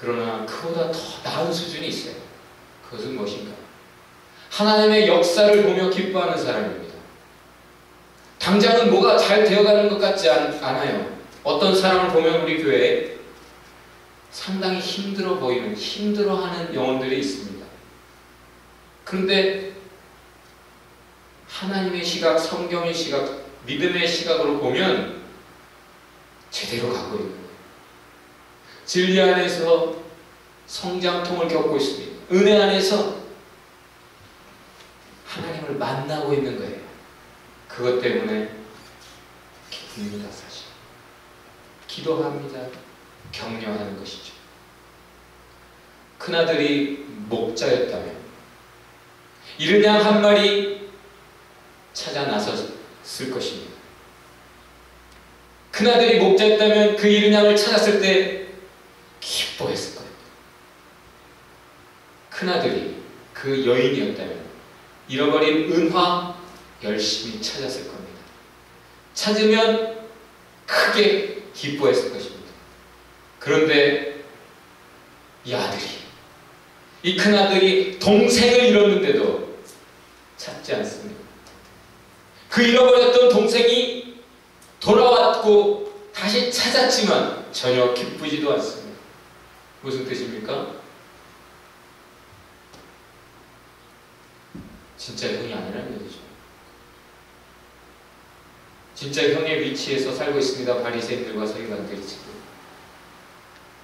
그러나 그보다 더 나은 수준이 있어요. 그것은 무엇인가? 하나님의 역사를 보며 기뻐하는 사람입니다. 당장은 뭐가 잘 되어가는 것 같지 않, 아요 어떤 사람을 보면 우리 교회에 상당히 힘들어 보이는, 힘들어하는 영혼들이 있습니다. 그런데 하나님의 시각, 성경의 시각, 믿음의 시각으로 보면 제대로 가고 있는. 진리 안에서 성장통을 겪고 있습니다. 은혜 안에서 하나님을 만나고 있는 거예요. 그것 때문에 기쁩니다, 사실. 기도합니다. 격려하는 것이죠. 큰아들이 목자였다면 이른 양 한 마리 찾아 나섰을 것입니다. 큰아들이 목자였다면 그 이른 양을 찾았을 때 기뻐했을 거예요. 큰아들이 그 여인이었다면 잃어버린 은화 열심히 찾았을 겁니다. 찾으면 크게 기뻐했을 것입니다. 그런데 이 아들이, 이 큰아들이 동생을 잃었는데도 찾지 않습니다. 그 잃어버렸던 동생이 돌아왔고 다시 찾았지만 전혀 기쁘지도 않습니다. 무슨 뜻입니까? 진짜 형이 아니라는 얘기죠. 진짜 형의 위치에서 살고 있습니다. 바리새인들과 서기관들이 지금.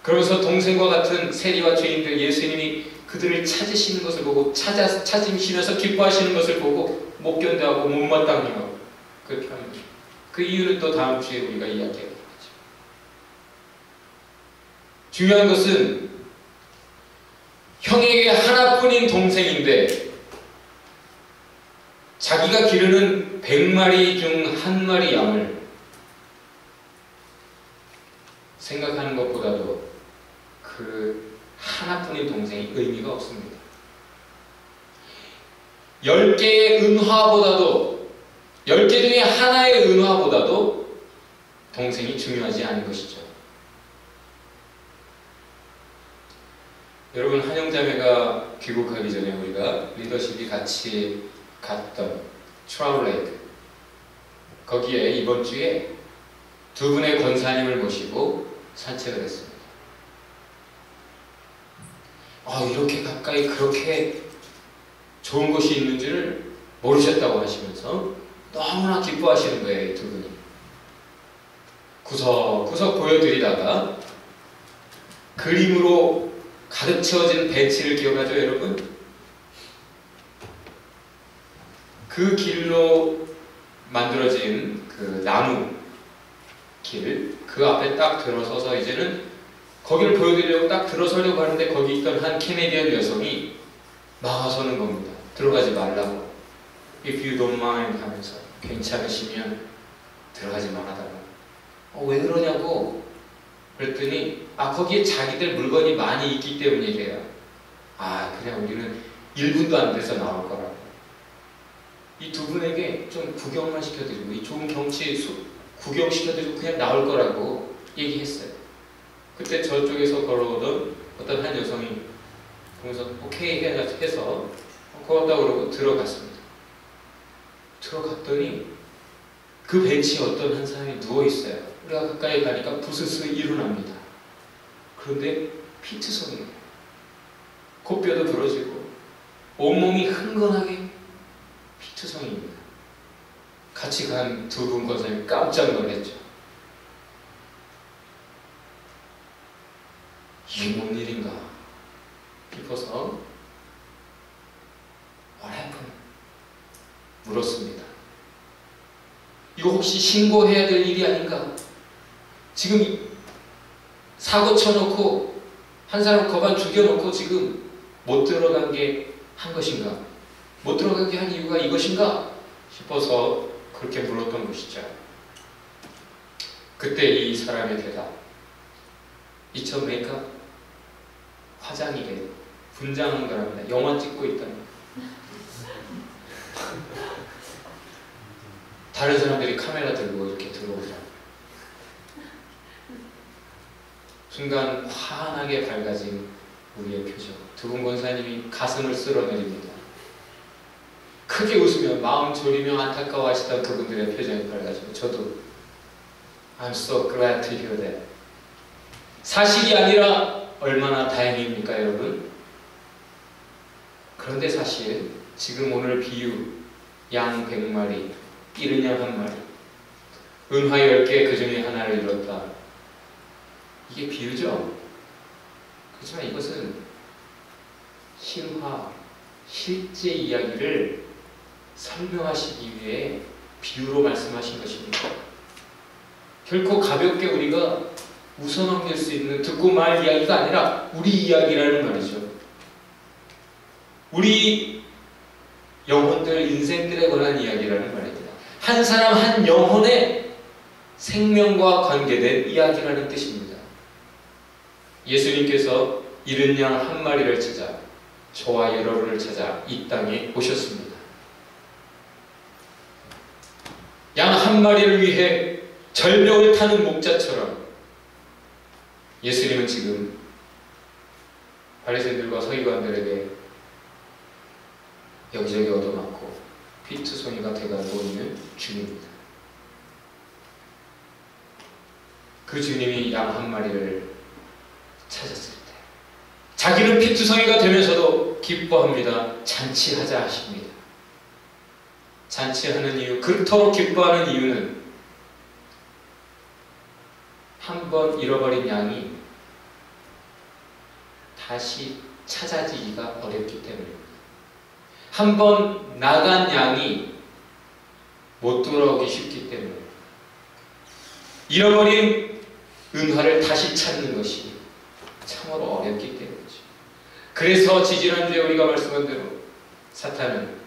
그러면서 동생과 같은 세리와 죄인들 예수님이 그들을 찾으시는 것을 보고 찾아 찾으시면서 기뻐하시는 것을 보고 못 견뎌하고 못마땅해하고 그렇게 하는 거죠. 그 이유는 또 다음 주에 우리가 이야기하겠죠. 중요한 것은 형에게 하나뿐인 동생인데 자기가 기르는 백마리 중 한 마리 양을 생각하는 것보다도 그 하나뿐인 동생이 의미가 없습니다. 열 개의 은화보다도 열개 중에 하나의 은화보다도 동생이 중요하지 않은 것이죠. 여러분 한영자매가 귀국하기 전에 우리가 리더십이 같이 갔던 트라울레이크 거기에 이번 주에 두 분의 권사님을 모시고 산책을 했습니다. 아, 이렇게 가까이 그렇게 좋은 곳이 있는 줄 모르셨다고 하시면서 너무나 기뻐하시는 거예요, 이두 분이. 구석구석 보여드리다가 그림으로 가득 채워진 벤치를 기억하죠, 여러분? 그 길로 만들어진 그 나무 길, 그 앞에 딱 들어서서 이제는 거기를 보여드리려고 딱 들어서려고 하는데 거기 있던 한 캐네디언 여성이 막아서는 겁니다. 들어가지 말라고. If you don't mind 하면서 괜찮으시면 들어가지 말아달라고. 어, 왜 그러냐고 그랬더니 아 거기에 자기들 물건이 많이 있기 때문이래요. 아 그냥 우리는 1분도 안 돼서 나올 거라고. 이 두 분에게 좀 구경만 시켜드리고 이 좋은 경치 구경시켜드리고 그냥 나올 거라고 얘기했어요. 그때 저쪽에서 걸어오던 어떤 한 여성이 보면서 오케이 해서 고맙다 그러고 들어갔습니다. 들어갔더니 그 벤치에 어떤 한 사람이 누워있어요. 우리가 가까이 가니까 부스스 일어납니다. 그런데 피트성이에요. 코뼈도 부러지고 온몸이 흥건하게 피트성입니다. 같이 간 두 분 권사님 깜짝 놀랐죠. 이게 뭔 일인가 싶어서 What? 물었습니다. 이거 혹시 신고해야 될 일이 아닌가? 지금 사고 쳐놓고 한 사람 거반 죽여놓고 지금 못 들어간 게 한 것인가? 못 들어가게 한 이유가 이것인가? 싶어서 그렇게 물었던 것이죠. 그때 이 사람의 대답. 이천 메이크업 화장이래. 분장한 거랍니다. 영화 찍고 있다는 다른 사람들이 카메라 들고 이렇게 들어오더라고요. 순간 환하게 밝아진 우리의 표정. 두분 권사님이 가슴을 쓸어내립니다. 크게 웃으며 마음 졸이며 안타까워하시던 그분들의 표정이 밝아지고 저도 I'm so glad to hear that. 사실이 아니라 얼마나 다행입니까, 여러분? 그런데 사실 지금 오늘 비유 양 100마리, 이른 양한 마리, 은화 10개 그 중에 하나를 잃었다. 이게 비유죠. 그렇지만 이것은 실화, 실제 이야기를 설명하시기 위해 비유로 말씀하신 것입니다. 결코 가볍게 우리가 웃어넘길 수 있는 듣고 말 이야기가 아니라 우리 이야기라는 말이죠. 우리 영혼들, 인생들에 관한 이야기라는 말입니다. 한 사람, 한 영혼의 생명과 관계된 이야기라는 뜻입니다. 예수님께서 이른 양 한 마리를 찾아 저와 여러분을 찾아 이 땅에 오셨습니다. 양 한 마리를 위해 절벽을 타는 목자처럼 예수님은 지금 바리새인들과 서기관들에게 여기저기 얻어맞고 피투성이가 돼가고 있는 주님입니다. 그 주님이 양 한 마리를 찾았을 때 자기는 피투성이가 되면서도 기뻐합니다. 잔치하자 하십니다. 잔치하는 이유, 그토록 기뻐하는 이유는 한 번 잃어버린 양이 다시 찾아지기가 어렵기 때문입니다. 한 번 나간 양이 못 돌아오기 쉽기 때문에 잃어버린 은화를 다시 찾는 것이 참으로 어렵기 때문이죠. 그래서 지지난주에 우리가 말씀한 대로 사탄은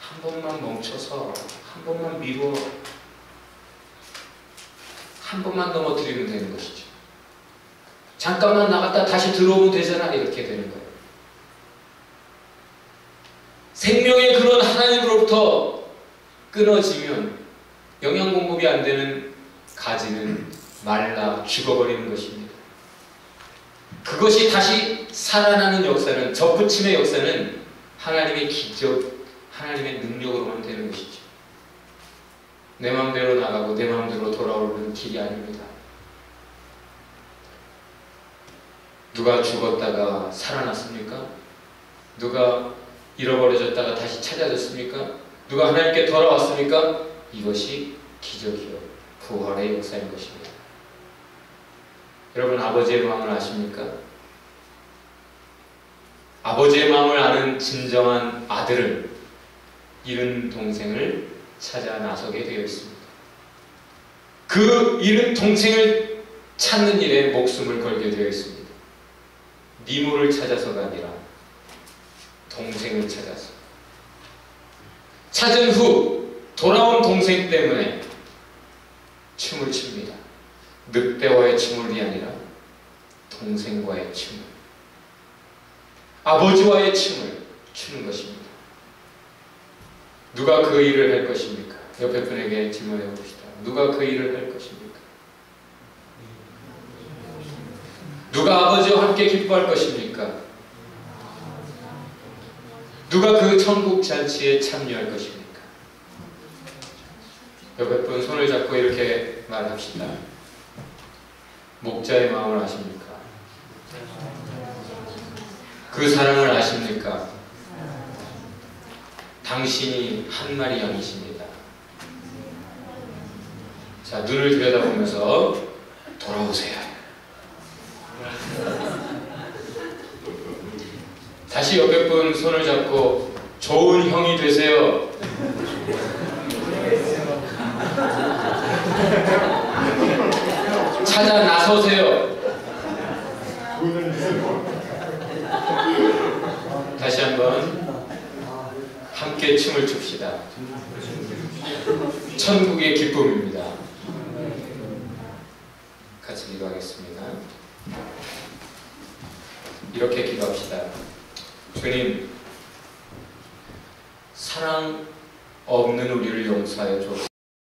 한 번만 멈춰서 한 번만 미루어 한 번만 넘어뜨리면 되는 것이죠. 잠깐만 나갔다 다시 들어오면 되잖아 이렇게 되는 거예요. 생명의 그런 하나님으로부터 끊어지면 영양 공급이 안 되는 가지는 말라 죽어버리는 것입니다. 그것이 다시 살아나는 역사는 접붙임의 역사는 하나님의 기적, 하나님의 능력으로만 되는 것이죠. 내 마음대로 나가고 내 마음대로 돌아오는 길이 아닙니다. 누가 죽었다가 살아났습니까? 누가 잃어버려졌다가 다시 찾아졌습니까? 누가 하나님께 돌아왔습니까? 이것이 기적이요. 부활의 역사인 것입니다. 여러분 아버지의 마음을 아십니까? 아버지의 마음을 아는 진정한 아들은 잃은 동생을 찾아 나서게 되어 있습니다. 그 잃은 동생을 찾는 일에 목숨을 걸게 되어 있습니다. 니모를 찾아서가 아니라 동생을 찾아서 찾은 후 돌아온 동생 때문에 춤을 춥니다. 늑대와의 춤이 아니라 동생과의 춤을 아버지와의 춤을 추는 것입니다. 누가 그 일을 할 것입니까? 옆에 분에게 질문해 봅시다. 누가 그 일을 할 것입니까? 누가 아버지와 함께 기뻐할 것입니까? 누가 그 천국 잔치에 참여할 것입니까? 옆에 분 손을 잡고 이렇게 말합시다. 목자의 마음을 아십니까? 그 사랑을 아십니까? 당신이 한 마리 양이십니다. 자, 눈을 들여다보면서 돌아오세요. 다시 옆에 분 손을 잡고 좋은 형이 되세요. 찾아 나서세요. 다시 한번 함께 춤을 춥시다. 천국의 기쁨입니다. 같이 기도하겠습니다. 이렇게 기도합시다. 주님, 사랑 없는 우리를 용서하여 주옵소서.